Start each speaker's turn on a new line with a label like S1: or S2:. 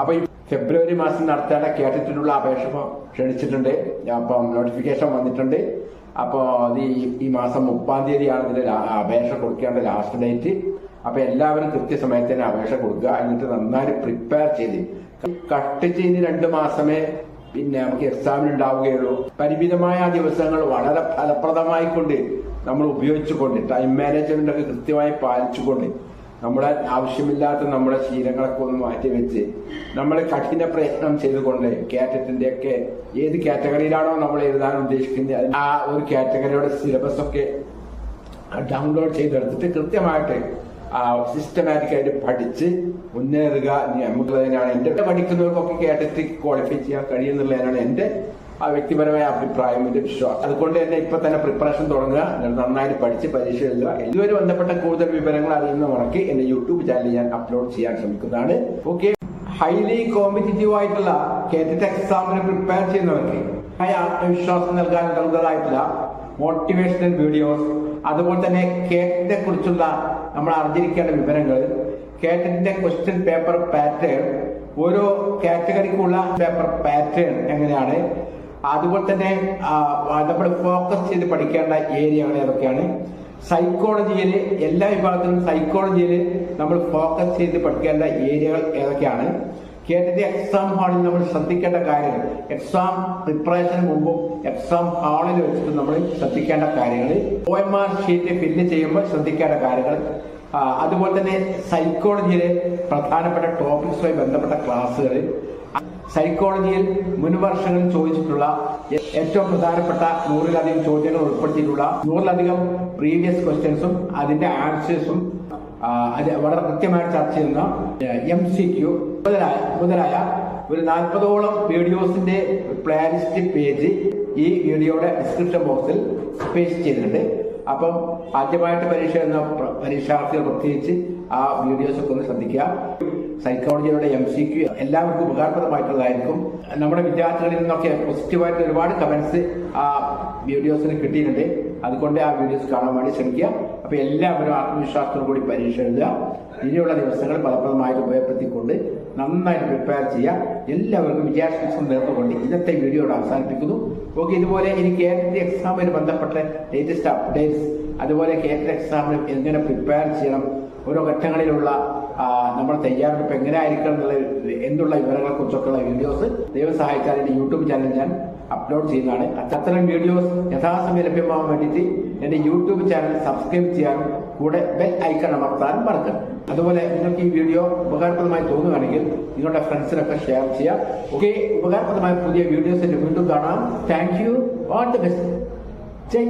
S1: അപ്പൊ ഈ ഫെബ്രുവരി മാസം നടത്തേണ്ട കേട്ടിട്ടുള്ള അപേക്ഷ ക്ഷണിച്ചിട്ടുണ്ട്. അപ്പം നോട്ടിഫിക്കേഷൻ വന്നിട്ടുണ്ട്. അപ്പോൾ അത് ഈ മാസം മുപ്പാം തീയതിയാണ് ഇതിന്റെ അപേക്ഷ കൊടുക്കേണ്ട ലാസ്റ്റ് ഡേറ്റ് അപ്പൊ എല്ലാവരും കൃത്യസമയത്ത് തന്നെ അപേക്ഷ കൊടുക്കുക. എന്നിട്ട് നന്നായി പ്രിപ്പയർ ചെയ്ത് കട്ട് ഇനി രണ്ട് മാസമേ പിന്നെ നമുക്ക് എക്സാമിന് ഉണ്ടാവുകയുള്ളൂ. പരിമിതമായ ആ ദിവസങ്ങൾ വളരെ ഫലപ്രദമായിക്കൊണ്ട് നമ്മൾ ഉപയോഗിച്ചുകൊണ്ട് ടൈം മാനേജ്മെന്റ് ഒക്കെ കൃത്യമായി പാലിച്ചുകൊണ്ട് നമ്മുടെ ആവശ്യമില്ലാത്ത നമ്മുടെ ശീലങ്ങളൊക്കെ ഒന്ന് മാറ്റിവെച്ച് നമ്മൾ കഠിന പ്രയത്നം ചെയ്തുകൊണ്ട് കാറ്ററ്റിന്റെ ഒക്കെ ഏത് കാറ്റഗറിയിലാണോ നമ്മൾ എഴുതാൻ ഉദ്ദേശിക്കുന്നത് ആ ഒരു കാറ്റഗറിയുടെ സിലബസ് ഒക്കെ ഡൗൺലോഡ് ചെയ്തെടുത്തിട്ട് കൃത്യമായിട്ട് സിസ്റ്റമാറ്റിക് ആയിട്ട് പഠിച്ച് മുന്നേറുക. നമുക്കുള്ളതിനാണ് എന്റെ പഠിക്കുന്നവർക്കൊക്കെ കേട്ടിട്ട് ക്വാളിഫൈ ചെയ്യാൻ കഴിയുന്നുള്ളതിനാണ് എന്റെ ആ വ്യക്തിപരമായ അഭിപ്രായം എന്റെ വിശ്വാസം അതുകൊണ്ട് തന്നെ ഇപ്പൊ തന്നെ പ്രിപ്പറേഷൻ തുടങ്ങുക. നിങ്ങൾ നന്നായിട്ട് പഠിച്ച് പരീക്ഷ എഴുതുക. ഇതുവരെ ബന്ധപ്പെട്ട കൂടുതൽ വിവരങ്ങൾ അറിയുന്ന മുറയ്ക്ക് എന്റെ യൂട്യൂബ് ചാനൽ ഞാൻ അപ്ലോഡ് ചെയ്യാൻ ശ്രമിക്കുന്നതാണ്. ഓക്കെ ഹൈലി കോമ്പറ്റീറ്റീവ് ആയിട്ടുള്ള കേട്ടിട്ട് എക്സാമിന് പ്രിപ്പയർ ചെയ്യുന്നവർക്ക് ആത്മവിശ്വാസം നൽകാൻ ഉതകുന്നതായിട്ടുള്ള മോട്ടിവേഷണൽ വീഡിയോസ് അതുപോലെ തന്നെ കേട്ടിനെ കുറിച്ചുള്ള നമ്മൾ അറിഞ്ഞിരിക്കേണ്ട വിവരങ്ങൾ കേട്ടിന്റെ ക്വസ്റ്റ്യൻ പേപ്പർ പാറ്റേൺ ഓരോ കാറ്റഗറിക്കുള്ള പേപ്പർ പാറ്റേൺ എങ്ങനെയാണ് അതുപോലെ തന്നെ നമ്മൾ ഫോക്കസ് ചെയ്ത് പഠിക്കേണ്ട ഏരിയകൾ ഏതൊക്കെയാണ്? സൈക്കോളജിയിൽ എല്ലാ വിഭാഗത്തിലും സൈക്കോളജിയിൽ നമ്മൾ ഫോക്കസ് ചെയ്ത് പഠിക്കേണ്ട ഏരിയകൾ ഏതൊക്കെയാണ്? കേട്ടിട്ട് എക്സാം ഹാളിൽ നമ്മൾ ശ്രദ്ധിക്കേണ്ട കാര്യങ്ങൾ എക്സാം പ്രിപ്പറേഷന് മുമ്പും എക്സാം ഹാളിൽ വെച്ചിട്ട് നമ്മൾ ശ്രദ്ധിക്കേണ്ട കാര്യങ്ങൾ O M R sheet fill ചെയ്യുമ്പോൾ ശ്രദ്ധിക്കേണ്ട കാര്യങ്ങൾ അതുപോലെ തന്നെ സൈക്കോളജിയിലെ പ്രധാനപ്പെട്ട ടോപ്പിക്സുമായി ബന്ധപ്പെട്ട ക്ലാസ്സുകൾ സൈക്കോളജിയിൽ മുൻ വർഷങ്ങളിൽ ചോദിച്ചിട്ടുള്ള ഏറ്റവും പ്രധാനപ്പെട്ട നൂറിലധികം ചോദ്യങ്ങൾ ഉൾപ്പെടുത്തിയിട്ടുള്ള നൂറിലധികം പ്രീവിയസ് ക്വസ്റ്റ്യൻസും അതിന്റെ ആൻസേഴ്സും അത് വളരെ കൃത്യമായി ചർച്ച ചെയ്യുന്ന എം സി ക്യു മുതലായ മുതലായ ഒരു നാൽപ്പതോളം വീഡിയോസിന്റെ പ്ലേലിസ്റ്റ് പേജ് ഈ വീഡിയോയുടെ ഡിസ്ക്രിപ്ഷൻ ബോക്സിൽ പേസ്റ്റ് ചെയ്തിട്ടുണ്ട്. അപ്പം ആദ്യമായിട്ട് പരീക്ഷ എന്ന പ്ര- പരീക്ഷാർത്ഥികൾ പ്രത്യേകിച്ച് ആ വീഡിയോസ് ഒക്കെ ഒന്ന് ശ്രദ്ധിക്കുക. സൈക്കോളജിയുടെ എം സി എല്ലാവർക്കും ഉപകാരപ്രദമായിട്ടുള്ളതായിരിക്കും. നമ്മുടെ വിദ്യാർത്ഥികളിൽ നിന്നൊക്കെ പോസിറ്റീവായിട്ട് ഒരുപാട് കമന്റ്സ് ആ വീഡിയോസിന് കിട്ടിയിട്ടുണ്ട്. അതുകൊണ്ട് ആ വീഡിയോസ് കാണാൻ വേണ്ടി ശ്രമിക്കുക. അപ്പൊ എല്ലാവരും ആത്മവിശ്വാസത്തോടു കൂടി പരീക്ഷ എഴുതുക. ഇനിയുള്ള ദിവസങ്ങൾ ഫലപ്രദമായിട്ട് ഉപയോഗപ്പെടുത്തിക്കൊണ്ട് നന്നായിട്ട് പ്രിപ്പയർ ചെയ്യുക എല്ലാവർക്കും വിജയാശംസം നേർന്നുകൊണ്ട് ഇന്നത്തെ വീഡിയോയുടെ അവസാനിപ്പിക്കുന്നു. ഓക്കെ ഇതുപോലെ ഇനി കേരളത്തിൽ എക്സാമിന് ബന്ധപ്പെട്ട ലേറ്റസ്റ്റ് അപ്ഡേറ്റ്സ് അതുപോലെ കേരള എക്സാമിന് എങ്ങനെ പ്രിപ്പയർ ചെയ്യണം ഓരോ ഘട്ടങ്ങളിലുള്ള ആ, നമ്മുടെ തയ്യാറെടുപ്പ് എങ്ങനെ ആയിരിക്കണം എന്നുള്ള എന്നുള്ള വിവരങ്ങളെ കുറിച്ചൊക്കെയുള്ള വീഡിയോസ് ദൈവം സഹായിച്ചാൽ എന്റെ യൂട്യൂബ് ചാനൽ ഞാൻ അപ്ലോഡ് ചെയ്യുന്നതാണ്. അത്തരം വീഡിയോസ് യഥാസമയം ലഭ്യമാകാൻ വേണ്ടിയിട്ട് എന്റെ യൂട്യൂബ് ചാനൽ സബ്സ്ക്രൈബ് ചെയ്യാനും കൂടെ ബെൽ ഐക്കൺ അമർത്താനും മറക്കണം അതുപോലെ നിങ്ങൾക്ക് ഈ വീഡിയോ ഉപകാരപ്രദമായി തോന്നുകയാണെങ്കിൽ നിങ്ങളുടെ ഫ്രണ്ട്സിനൊക്കെ ഷെയർ ചെയ്യാം ഓക്കെ ഉപകാരപ്രദമായ പുതിയ വീഡിയോസ് വീണ്ടും കാണാം. Thank you. All the best. Jai